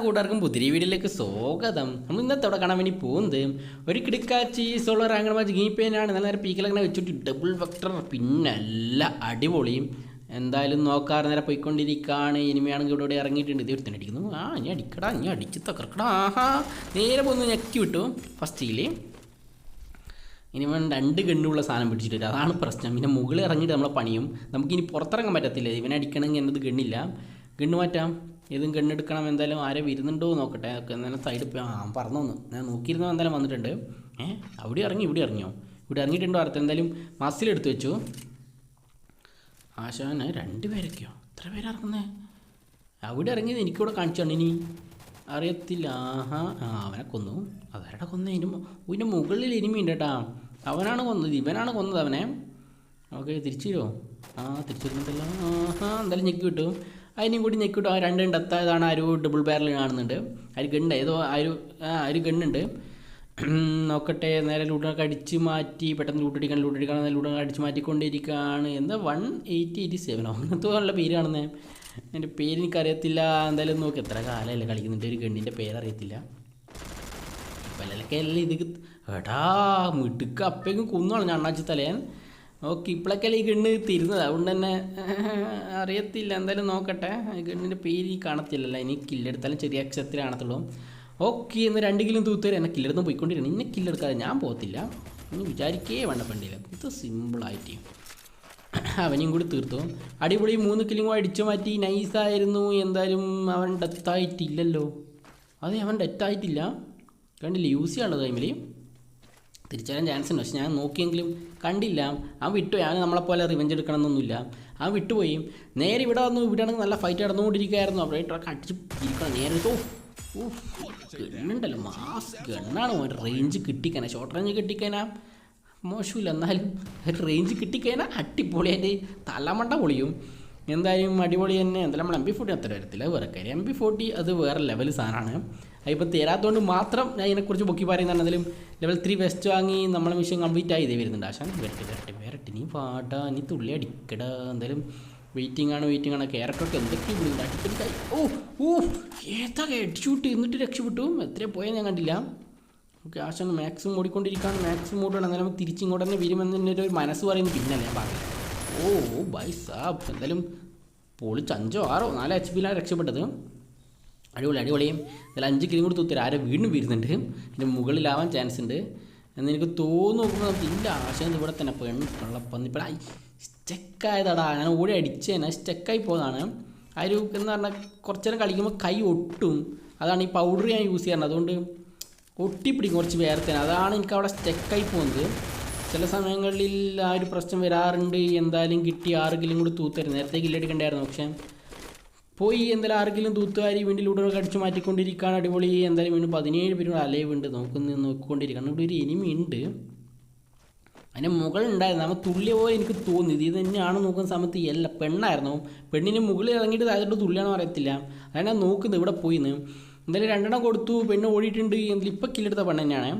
കൂട്ടുകാർക്കും പുതിരി വീഡിയോയിലേക്ക് സ്വാഗതം. നമ്മൾ അവിടെ കാണാൻ വേണ്ടി പോകുന്നത് ഒരു കിടക്കാച്ചി സോളർ അങ്ങനെ ഗീപ്പേനാണ് നല്ല നേരം പീക്കലങ്ങനെ വെച്ചിട്ട് ഡബിൾ വെക്ടർ പിന്നല്ല അടിപൊളിയും എന്തായാലും നോക്കാറ് നേരെ പോയിക്കൊണ്ടിരിക്കുകയാണ് ഇനിമയാണെങ്കിൽ ഇവിടെ ഇവിടെ ഇറങ്ങിയിട്ടുണ്ട്. ഇത് ഒരുത്തന്നെ അടിക്കുന്നു. ആ ഇനി അടിക്കടാ ഇനി അടിച്ച് തകർക്കടാ. ആഹാ നേരെ പോന്ന് ഞെക്കി വിട്ടു. ഫസ്റ്റിൽ ഇനി വേണം രണ്ട് ഗണ്ണുള്ള സാധനം പിടിച്ചിട്ട് വരും. അതാണ് പ്രശ്നം. പിന്നെ മുകളിൽ ഇറങ്ങിയിട്ട് നമ്മളെ പണിയും. നമുക്കിനി പുറത്തിറങ്ങാൻ പറ്റത്തില്ല. ഇവനെ അടിക്കണമെങ്കിൽ എന്നത് ഗണ്ണില്ല. ഗണ്ണ് മാറ്റാം. ഏതും കണ്ണെടുക്കണം എന്തായാലും ആരെ വരുന്നുണ്ടോ നോക്കട്ടെ. എന്നാലും സൈഡിൽ പോയി ആ പറഞ്ഞു വന്നു ഞാൻ നോക്കിയിരുന്നോ എന്തായാലും വന്നിട്ടുണ്ട്. ഏഹ് അവിടെ ഇറങ്ങി ഇവിടെ ഇറങ്ങിയോ? ഇവിടെ ഇറങ്ങിയിട്ടുണ്ടോ? അടുത്ത് എന്തായാലും മസിലെടുത്ത് വെച്ചു. ആശാന് രണ്ട് പേരൊക്കെയോ? എത്ര പേരാ ഇറങ്ങുന്നേ? അവിടെ ഇറങ്ങിയത് എനിക്കിവിടെ കാണിച്ചാണ് ഇനി. അറിയത്തില്ല. ആഹാ ആ അവനെ കൊന്നു. അതാരുടെ കൊന്ന? ഇനി ഇതിന്റെ മുകളിൽ ഇനിമയുണ്ട് കേട്ടാ. അവനാണ് കൊന്നത് ഇവനാണ് കൊന്നത് അവനെ. ഓക്കെ തിരിച്ചു തരുമോ ആ തിരിച്ചു വരുന്നുണ്ടല്ലോ. ആഹാ എന്തായാലും ഞെക്കി വിട്ടു. അതിനും കൂടി ഞെക്കി വിട്ടു ആ രണ്ട് എത്തായതാണ് ആ ഒരു ഡബിൾ ബാരൽ കാണുന്നുണ്ട്. ഒരു ഗണ്ണ് ഏതോ ആ ഒരു ആ ഒരു ഗണ്ണുണ്ട്. നോക്കട്ടെ. നേരെ ലൂട്ടൊക്കെ അടിച്ച് മാറ്റി പെട്ടെന്ന് ലൂട്ടടിക്കാൻ ലൂട്ടടിക്കാൻ ലൂട്ടൊക്കെ അടിച്ച് മാറ്റിക്കൊണ്ടിരിക്കുകയാണ്. എന്താ വൺ എയ്റ്റി എയ്റ്റി സെവനോ അങ്ങനത്തെ നല്ല പേര് കാണുന്നേ. എന്റെ പേര് എനിക്കറിയത്തില്ല. എന്തായാലും നോക്കി. എത്ര കാലമല്ലേ കളിക്കുന്നുണ്ട് ഒരു ഗണ്ണിന്റെ പേരറിയത്തില്ല. ഇപ്പം എല്ലാം ഇത് എടാ മിടുക്ക. അപ്പേക്കും കുന്നു ഞാൻ അണ്ണാച്ചി തലേൻ ഓക്കെ ഇപ്പോഴൊക്കെ ഈ ഗണ്ണ് തിരുന്നത്? അതുകൊണ്ട് തന്നെ അറിയത്തില്ല. എന്തായാലും നോക്കട്ടെ. ഗണ്ണിന്റെ പേര് ഈ കാണത്തില്ലല്ലോ. ഇനി കില്ലെടുത്താലും ചെറിയ അക്ഷരത്തിൽ കാണത്തുള്ളൂ. ഓക്കെ എന്ന് രണ്ട് കിലും തൂത്തരും എന്നെ കില്ലെടുത്തും പോയിക്കൊണ്ടിരുന്നു ഇന്നെ കില്ലെടുക്കാതെ ഞാൻ പോകത്തില്ല. ഇനി വിചാരിക്കേ വേണ്ട പണ്ടില്ല ഇത് സിമ്പിളായിട്ട് അവനെയും കൂടി തീർത്തു. അടിപൊളി മൂന്ന് കിലും കൂടെ അടിച്ചു മാറ്റി. നൈസായിരുന്നു എന്തായാലും അവൻ ഡെത്തായിട്ടില്ലല്ലോ അതെ അവൻ ഡെത്തായിട്ടില്ല കണ്ടില്ല യൂസ് ചെയ്യാനുള്ളത് ടൈമിൽ തിരിച്ചറിയാൻ ചാൻസ് ഉണ്ട്. പക്ഷെ ഞാൻ നോക്കിയെങ്കിലും കണ്ടില്ല. ആ വിട്ടുപോയി അവന് നമ്മളെപ്പോലെ റിവെഞ്ച് എടുക്കണമെന്നൊന്നുമില്ല. ആ വിട്ടുപോയി. നേരെ ഇവിടെ വന്നു. ഇവിടെ ആണെങ്കിൽ നല്ല ഫൈറ്റ് നടന്നുകൊണ്ടിരിക്കുകയായിരുന്നു. അവിടെ ട്രക്ക് അടിച്ച് ഇരിക്കണം. നേരെ ഓ ഗണ്ണുണ്ടല്ലോ. മാസ് ഗണ്ണാണ് ഒരു റേഞ്ച് കിട്ടിക്കാനാ ഷോർട്ട് റേഞ്ച് കിട്ടിക്കാനാ മോശമില്ല. എന്നാലും ഒരു റേഞ്ച് കിട്ടിക്കഴിഞ്ഞാൽ അടിപൊളിയായിട്ട് തലമണ്ട പൊളിയും. എന്തായാലും അടിപൊളി തന്നെ. എന്തായാലും നമ്മൾ എം ബി ഫോർട്ടി അത്ര വരത്തില്ല. വേറെ കാര്യം. എം ബി ഫോർട്ടി അത് വേറെ ലെവൽ സാധനമാണ്. അതിപ്പോൾ തരാത്തതുകൊണ്ട് മാത്രം ഞാൻ ഇതിനെക്കുറിച്ച് പൊക്കി പറയുന്ന എന്തായാലും ലെവൽ ത്രീ വെസ്റ്റ് വാങ്ങി നമ്മളെ മിഷൻ കംപ്ലീറ്റ് ആയി ഇതേ വരുന്നുണ്ട്. ആശാൻ വരട്ടെ വരട്ടെ വരട്ടെ. നീ പാട്ട നീ തുള്ളി അടിക്കടാ. എന്തായാലും വെയിറ്റിംഗ് ആണ് വെയിറ്റിംഗ് ആണ്. ക്യാരക്ടറൊക്കെ എന്തൊക്കെ അടിപ്പിടിക്കായി ഓ ഓ ഏതാ ഹെഡ് എന്നിട്ട് രക്ഷപ്പെട്ടു. എത്ര പോയാൽ ഞാൻ കണ്ടില്ല. ഓക്കെ ആശാൻ മാക്സിമം ഓടിക്കൊണ്ടിരിക്കുകയാണ്. മാക്സിമം ഓടുകയാണ് അന്നേരം തിരിച്ചിങ്ങോട്ട് തന്നെ വരുമെന്ന് ഒരു മനസ്സ് പറയുന്നത് പിന്നെ ഞാൻ പറഞ്ഞത് ഓ ബൈ സാബ്. എന്തായാലും പൊളിച്ച് അഞ്ചോ ആറോ നാലോ എച്ച് പിയിലാണ് രക്ഷപ്പെട്ടത്. അടിപൊളി അടിപൊളിയും ഇതിൽ അഞ്ച് കിലോ കൂടി തൂത്തരും ആരെ വീണ്ടും വരുന്നുണ്ട്. ഇതിന്റെ മുകളിലാവാൻ ചാൻസ് ഉണ്ട്. എന്ന് എനിക്ക് തോന്നുന്നു നോക്കുമ്പോൾ നമുക്ക് ഇല്ല ആശയം ഇവിടെ തന്നെ പെണ്ണ് കള്ളപ്പന്നി. ഇപ്പം സ്റ്റെക്കായതാടാ. ഞാൻ ഓടി അടിച്ചേനെ സ്റ്റെക്കായി പോയതാണ് ആ ഒരു എന്ന് പറഞ്ഞാൽ കുറച്ച് നേരം കളിക്കുമ്പോൾ കൈ ഒട്ടും. അതാണ് ഈ പൗഡർ ഞാൻ യൂസ് ചെയ്യാറുണ്ട്. അതുകൊണ്ട് ഒട്ടിപ്പിടിക്കും കുറച്ച് വേർത്തേനെ അതാണ് എനിക്ക് അവിടെ സ്റ്റെക്കായി പോകുന്നത്. ചില സമയങ്ങളിൽ ആ ഒരു പ്രശ്നം വരാറുണ്ട്. എന്തായാലും കിട്ടി ആറ് കിലോ കൂടി തൂത്തരും നേരത്തെ കില്ലെടുക്കണ്ടായിരുന്നു പക്ഷേ പോയി എന്തായാലും ആർക്കെങ്കിലും തൂത്തുകാരി വീണ്ടും കടിച്ചു മാറ്റിക്കൊണ്ടിരിക്കുകയാണ് അടിപൊളി. എന്തായാലും വീണ്ടും പതിനേഴ് പേര് അലൈവ് ഉണ്ട് നോക്കുന്ന നോക്കിക്കൊണ്ടിരിക്കണം ഇവിടെ ഒരു എനിമി ഉണ്ട്. അതിന്റെ മുകളുണ്ടായിരുന്നു നമ്മൾ തുള്ളിയ പോലെ എനിക്ക് തോന്നി. ഇത് തന്നെയാണ് നോക്കുന്ന സമയത്ത് എല്ലാ പെണ്ണായിരുന്നു. പെണ്ണിന് മുകളിൽ ഇറങ്ങിയിട്ട് താഴോട്ട് തുള്ളിയാണെന്ന് അറിയത്തില്ല. അതാണ് ഞാൻ നോക്കുന്നത് ഇവിടെ പോയിന്ന്. എന്തായാലും രണ്ടെണ്ണം കൊടുത്തു. പെണ്ണ് ഓടിയിട്ടുണ്ട്. എന്തായാലും ഇപ്പം കില്ലെടുത്ത പെണ്ണ് തന്നെയാണ്.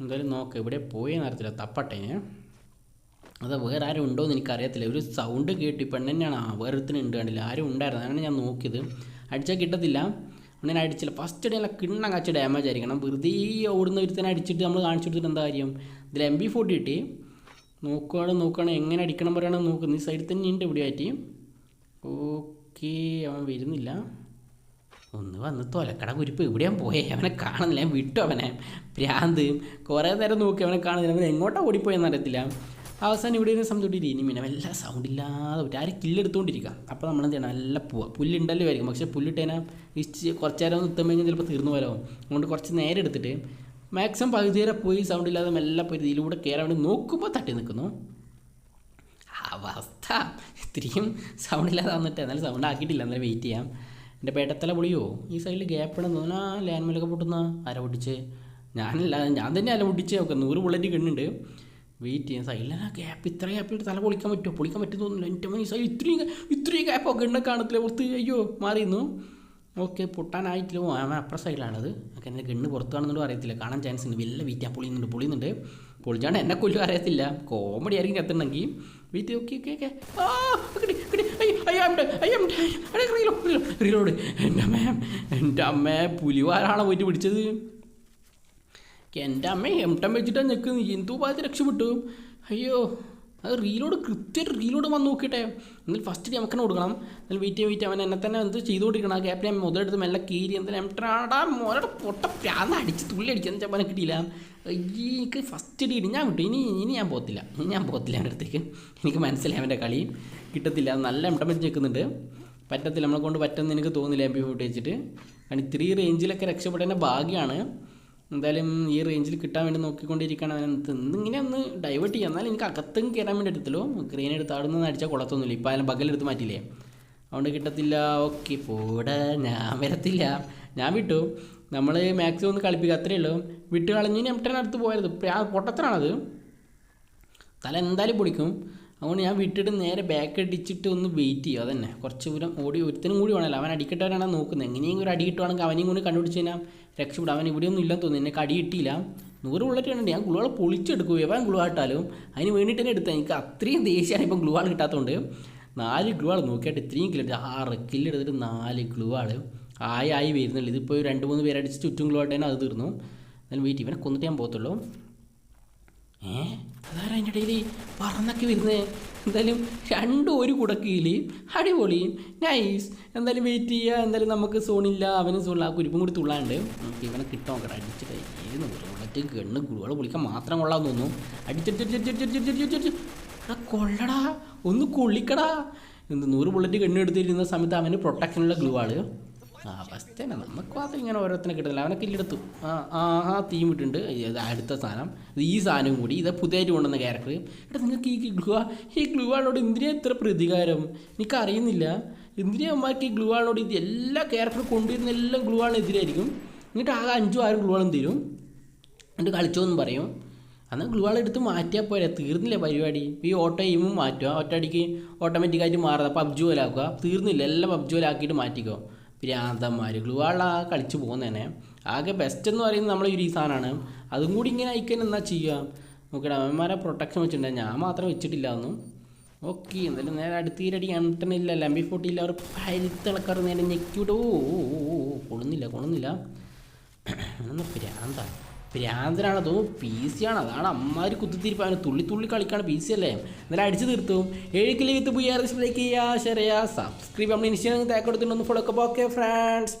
എന്തായാലും നോക്ക്. ഇവിടെ പോയെന്ന് അറിയത്തില്ല. തപ്പട്ടേന് അത് വേറെ ആരും ഉണ്ടോ എന്ന് എനിക്കറിയത്തില്ല. ഒരു സൗണ്ട് കേട്ടി പെണ്ണെന്നെയാണ് ആ വേറെ ഉണ്ട് കണ്ടില്ല? ആരും ഉണ്ടായിരുന്നു അതാണ് ഞാൻ നോക്കിയത്. അടിച്ചാൽ കിട്ടത്തില്ല. അങ്ങനെ അടിച്ചില്ല. ഫസ്റ്റ് അടി നല്ല കിണ്ണം കാച്ച ഡാമേജ് ആയിരിക്കണം. വെറുതെ ഓടുന്ന ഒരുത്തനെ അടിച്ചിട്ട് നമ്മൾ കാണിച്ചു കൊടുത്തിട്ട് എന്താ കാര്യം? ഇതിൽ എം ബി ഫോർട്ടി കിട്ടി. നോക്കുകയാണ് നോക്കുകയാണ് എങ്ങനെ അടിക്കണം പറയുകയാണ് നോക്കുന്നത് ഈ സൈഡിൽ തന്നെ ഉണ്ട് ഇവിടെ ആയിട്ട്. ഓക്കെ അവൻ വരുന്നില്ല. ഒന്ന് വന്ന് തൊലക്കട കുരിപ്പ്. എവിടെയാൻ പോയേ. അവനെ കാണുന്നില്ല. ഞാൻ വിട്ടു അവനെ. ഭ്രാന്ത്. കുറേ നേരം നോക്കി അവനെ കാണുന്നില്ല. അവൻ എങ്ങോട്ടാണ് ഓടിപ്പോയെന്ന് അറിയത്തില്ല. അവസാനം ഇവിടെ ഇരുന്ന് സംതോട്ടിട്ട് ഇനി പിന്നെ എല്ലാ സൗണ്ട് ഇല്ലാതെ പറ്റും. ആരും കില്ലെടുത്തുകൊണ്ടിരിക്കുക അപ്പോൾ നമ്മൾ എന്ത് ചെയ്യണം? നല്ല പോവുക പുല്ലുണ്ടല്ലോ ആയിരിക്കും. പക്ഷേ പുല്ലിട്ടേനാ ഇച്ചിരി കുറച്ച് നേരം ഒന്ന് എത്തുമ്പോൾ കഴിഞ്ഞാൽ ചിലപ്പോൾ തീർന്നു പോലാവും അതുകൊണ്ട് കുറച്ച് നേരം എടുത്തിട്ട് മാക്സിമം പകുതി വരെ പോയി സൗണ്ട് ഇല്ലാതെ മെല്ലെ പോയി ഇതിലൂടെ കയറാൻ വേണ്ടി നോക്കുമ്പോൾ തട്ടി നിൽക്കുന്നു അവസ്ഥ. ഇത്രയും സൗണ്ട് ഇല്ലാതെ വന്നിട്ട് എന്നാലും സൗണ്ട് ആക്കിയിട്ടില്ല. എന്നാലും വെയിറ്റ് ചെയ്യാം. എന്റെ പേട്ടത്തല പൊളിയോ? ഈ സൈഡിൽ ഗ്യാപ്പ് ഇടാൻ തോന്നുന്നു ആ ലാൻഡ് മേലൊക്കെ പൊട്ടുന്ന? ആര പൊട്ടിച്ച്. ഞാനല്ല ഞാൻ തന്നെ അല്ല പൊട്ടിച്ച്. നോക്കാം നൂറ് ബുള്ളറ്റ് കിണ്ണുണ്ട്. വെയിറ്റ് ചെയ്യാൻ സൈഡിൽ ആ ഗ്യാപ്പ് ഇത്ര ഗ്യാപ്പ് ഇട്ട് തല പൊളിക്കാൻ പറ്റുമോ? പൊളിക്കാൻ പറ്റും തോന്നുന്നില്ല. എന്റെ മണി സൈഡ് ഇത്രയും ഇത്രയും ഗ്യാപ്പോ ഗണ്ണ കാണത്തില്ല? പുറത്ത് അയ്യോ മാറിയിരുന്നു. ഓക്കെ പൊട്ടാനായിട്ടില്ല. ഓ അവൻ അപ്പുറ സൈഡിലാണത് ഒക്കെ എന്റെ ഗണ്ണ് പുറത്ത് കാണുന്നുണ്ടോ അറിയത്തില്ല. കാണാൻ ചാൻസ് ഉണ്ട്. വലിയ വീറ്റാ പൊളിയുന്നുണ്ട് പൊളിയുന്നുണ്ട്. പൊളിച്ചാണ്ട് എന്നെ കൊല്ലും അറിയത്തില്ല. കോമഡി ആയിരിക്കും കത്തുണ്ടെങ്കിൽ വീറ്റ് ഓക്കെ ഓക്കെ ഓക്കെ റീലോഡ് എന്റെ അമ്മ എന്റെ അമ്മ പുലിവാരാണോ പോയിട്ട് പിടിച്ചത്? എന്റെ അമ്മ എംട്ടം വെച്ചിട്ടാണ് ഞെക്കുന്നത് എന്തോ പാതി രക്ഷപ്പെട്ടു. അയ്യോ അത് റീലോഡ് കൃത്യമായിട്ട് റീലോഡ് വന്ന് നോക്കിയിട്ടെ എന്നാൽ ഫസ്റ്റ് നമുക്ക് തന്നെ കൊടുക്കണം. എന്നാൽ വെയിറ്റ് വെയിറ്റ് അവൻ എന്നെ തന്നെ എന്ത് ചെയ്തുകൊണ്ടിരിക്കണം? ആ ഗ്യാപ്പിനെ മുതലെടുത്ത് മെല്ലെ കീരി എന്തായാലും എംട്രാടാ മോനോട് പൊട്ട പ്രാന്ന് അടിച്ച് തുള്ളി അടിക്കുന്ന ചപ്പനെ കിട്ടിയില്ല. എനിക്ക് ഫസ്റ്റ് അടി ഇടി ഞാൻ വിട്ടു ഇനി ഇനി ഞാൻ പോകത്തില്ല. ഇനി ഞാൻ പോകത്തില്ല അവന്റെ അടുത്തേക്ക്. എനിക്ക് മനസ്സിലായി അവന്റെ കളി. കിട്ടത്തില്ല. നല്ല എംട്ടം വെച്ച് നിൽക്കുന്നുണ്ട് പറ്റത്തില്ല. നമ്മളെ കൊണ്ട് പറ്റുമെന്ന് എനിക്ക് തോന്നുന്നില്ല എം പി ഫോട്ടോ വെച്ചിട്ട് കാരണം ഇത്രയും റേഞ്ചിലൊക്കെ രക്ഷപ്പെടേണ്ട ഭാഗ്യമാണ് എന്തായാലും ഈ റേഞ്ചിൽ കിട്ടാൻ വേണ്ടി നോക്കിക്കൊണ്ടിരിക്കുകയാണ് അവൻ. ഇന്നിങ്ങനെ ഒന്ന് ഡൈവേർട്ട് ചെയ്യാം. എന്നാലും എനിക്ക് അകത്തും കയറാൻ വേണ്ടി എടുത്തല്ലോ ഗ്രെയിൻ എടുത്ത് അവിടെ നിന്ന് അടിച്ചാൽ കുളത്തൊന്നുമില്ല ഇപ്പോൾ അതിന് ബഗലെടുത്ത് മാറ്റില്ലേ അതുകൊണ്ട് കിട്ടത്തില്ല. ഓക്കെ പോടെ. ഞാൻ വരത്തില്ല. ഞാൻ വിട്ടു. നമ്മൾ മാക്സിമം ഒന്ന് കളിപ്പിക്കുക അത്രയേ ഉള്ളൂ. വിട്ട് കളഞ്ഞു എംട്ടനടുത്ത് പോയത്. പൊട്ടത്തനാണത് തല എന്തായാലും പൊടിക്കും. അതുകൊണ്ട് ഞാൻ വിട്ടിട്ട് നേരെ ബാക്ക് അടിച്ചിട്ട് ഒന്ന് വെയിറ്റ് ചെയ്യും. അതന്നെ. കുറച്ച് ദൂരം ഓടി ഒരുത്തനും കൂടി വേണമല്ലോ. അവൻ അടിക്കട്ടവരാണ് നോക്കുന്നത്. എങ്ങനെയെങ്കിലും ഒരു അടി കിട്ടുവാണെങ്കിൽ അവനെയും കൂടി കണ്ടുപിടിച്ച് കഴിഞ്ഞാൽ രക്ഷപ്പെടും. അവൻ ഇവിടെ ഒന്നും ഇല്ലെന്ന് തോന്നുന്നു. എന്നെ അടി കിട്ടിയില്ല. നൂറ് ബുള്ളറ്റ് ഞാൻ ഗ്ലൂവാൾ പൊളിച്ചെടുക്കും. എവൻ ഗ്ലൂ ആട്ടാലും അതിന് വേണ്ടിയിട്ട് തന്നെ എടുത്തത്. എനിക്ക് അത്രയും ദേഷ്യമാണ് ഇപ്പം ഗ്ലൂവാൾ കിട്ടാത്തതുകൊണ്ട്. നാല് ഗ്ലൂ ആൾ നോക്കിയിട്ട് ഇത്രയും കില്ല് ആറ് കില്ലെടുത്തിട്ട് നാല് ഗ്ലൂ ആൾ ആയി ആയി വരുന്നുള്ളൂ. ഇതിപ്പോൾ രണ്ട് മൂന്ന് പേരടിച്ച് ചുറ്റും ഗ്ലൂ ആയിട്ട് തന്നെ അത് തീർന്നു. എന്നാലും വെയിറ്റ് ഇവനെ കൊന്നിട്ട് ഞാൻ പോകത്തുള്ളൂ. ഏഹ് അതാരാ അതിന്റെ ഇടയിൽ പറന്നൊക്കെ വരുന്നത് എന്തായാലും രണ്ടും ഒരു കുടക്കീലിയും അടിപൊളി. നൈസ് എന്തായാലും വെയിറ്റ് ചെയ്യുക എന്തായാലും നമുക്ക് സോണില്ല അവനും സോണില്ല ആ കുരിപ്പും കൂടി തുള്ളാണ്ട്. നമുക്ക് ഇവനെ കിട്ടാൻ നോക്കണം അടിച്ചിട്ട് ഏത് ബുള്ളറ്റ് ഗണ്ണ് ഗുളികൾ പൊളിക്കാൻ മാത്രം കൊള്ളാന്ന് തോന്നുന്നു. അടിച്ചിട്ട് കൊള്ളടാ. ഒന്ന് കൊള്ളിക്കടാ. എന്ത് നൂറ് ബുള്ളറ്റ് ഗണ്ണ് എടുത്തിരുന്ന സമയത്ത് അവന് പ്രൊട്ടക്ഷനുള്ള ഗ്ലൂ ആണ് ആ ഫസ്റ്റ് തന്നെ നമുക്ക് മാത്രം ഇങ്ങനെ ഓരോരുത്തരെ കിട്ടുന്നില്ല. അവനെ കില്ലെടുത്തു ആ ആ ആ തീം ഇട്ടുണ്ട് അടുത്ത സാധനം. ഈ സാധനവും കൂടി. ഇത് പുതിയതായിട്ട് കൊണ്ടുവന്ന ക്യാരക്ടർ എടാ നിങ്ങൾക്ക് ഈ ഗ്ലൂ ഈ ഗ്ലൂ ഇന്ദ്രിയ എന്തിനാ ഇത്ര പ്രതികാരം? എനിക്ക് അറിയുന്നില്ല എന്തിനാ അമ്മയ്ക്ക് ഈ ഗ്ലൂ ഇത് എല്ലാ ക്യാരക്ടർ കൊണ്ടുവരുന്ന എല്ലാം ഗ്ലൂ ആളിനെതിരായിരിക്കും എന്നിട്ട് ആകെ അഞ്ചും ആരും ഗ്ലൂ ആളും തരും എന്നിട്ട് കളിച്ചോന്നും പറയും. അന്ന് ഗ്ലൂ എടുത്ത് മാറ്റിയാൽ പോരെ. തീർന്നില്ല പരിപാടി? ഈ ഓട്ടോ ചെയ്യുമ്പോൾ മാറ്റുക. ഒറ്റയടിക്ക് ഓട്ടോമാറ്റിക്കായിട്ട് മാറുക പബ്ജി പോലെ ആക്കുക. തീർന്നില്ല. എല്ലാം പബ്ജി പോലെ ആക്കിയിട്ട് മാറ്റിക്കോ. ഭ്രാന്തന്മാർ ഗ്ലൂ കളിച്ചു കളിച്ച് പോകുന്നതന്നെ ആകെ ബെസ്റ്റ് എന്ന് പറയുന്നത് നമ്മൾ ഒരു ഈ അതും കൂടി ഇങ്ങനെ അയക്കാൻ എന്നാ ചെയ്യുക നോക്കിയിട്ട് അവന്മാരെ പ്രൊട്ടക്ഷൻ വെച്ചിട്ടുണ്ട്. ഞാൻ മാത്രം വെച്ചിട്ടില്ല ഒന്നും ഓക്കെ എന്തായാലും നേരെ അടുത്തീരടി എംട്ടനില്ല എം ബി ഫോർട്ടി ഇല്ല. അവർ പരുത്തിളക്കാർ നേരെ ഞെക്കിവിടെ. ഓ കൊള്ളുന്നില്ല കൊള്ളുന്നില്ല. ഒന്ന് ഭ്രാന്ത. ഭ്രാന്തനാണ് തോന്നുന്നു പി സി ആണ്. അതാണ് അമ്മാര് കുത്തിത്തിരിപ്പ് അവന് തുള്ളി തുള്ളി കളിക്കാണ് പി സി അല്ലേ? എന്നാലും അടിച്ചു തീർത്തു. ഏഴിക്കലി കിലോ വിത്ത് പുയ്യാറ് ലൈക്ക് ചെയ്യുക ഷെയർ സബ്സ്ക്രൈബ് നമ്മൾ ഇൻസ്റ്റാഗ്രാം തേക്കെടുത്തിട്ടുണ്ടെന്ന് ഫോളോ ഒക്കെ. Okay friends